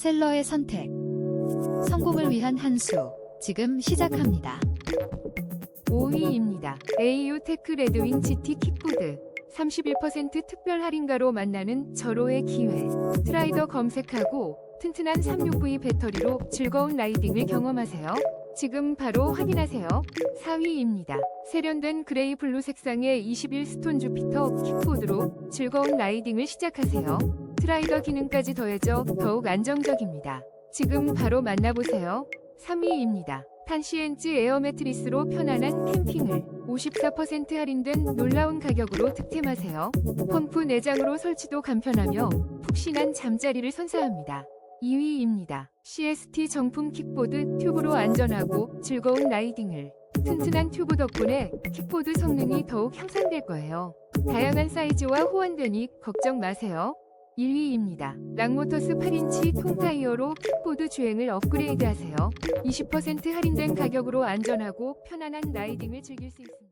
셀러의 선택. 성공을 위한 한 수. 지금 시작합니다. 5위입니다. AU 테크 레드윙 GT 킥보드. 31% 특별 할인가로 만나는 절호의 기회. 트라이더 검색하고 튼튼한 36V 배터리로 즐거운 라이딩을 경험하세요. 지금 바로 확인하세요. 4위입니다. 세련된 그레이 블루 색상의 21스톤 주피터 킥보드로 즐거운 라이딩을 시작하세요. 트라이더 기능까지 더해져 더욱 안정적입니다. 지금 바로 만나보세요. 3위입니다. 탄시엔즈 에어 매트리스로 편안한 캠핑을 54% 할인된 놀라운 가격으로 득템하세요. 펌프 내장으로 설치도 간편하며 푹신한 잠자리를 선사합니다. 2위입니다. CST 정품 킥보드 튜브로 안전하고 즐거운 라이딩을 튼튼한 튜브 덕분에 킥보드 성능이 더욱 향상될 거예요. 다양한 사이즈와 호환되니 걱정 마세요. 1위입니다. 랑모터스 8인치 통타이어로 킥보드 주행을 업그레이드하세요. 20% 할인된 가격으로 안전하고 편안한 라이딩을 즐길 수 있습니다.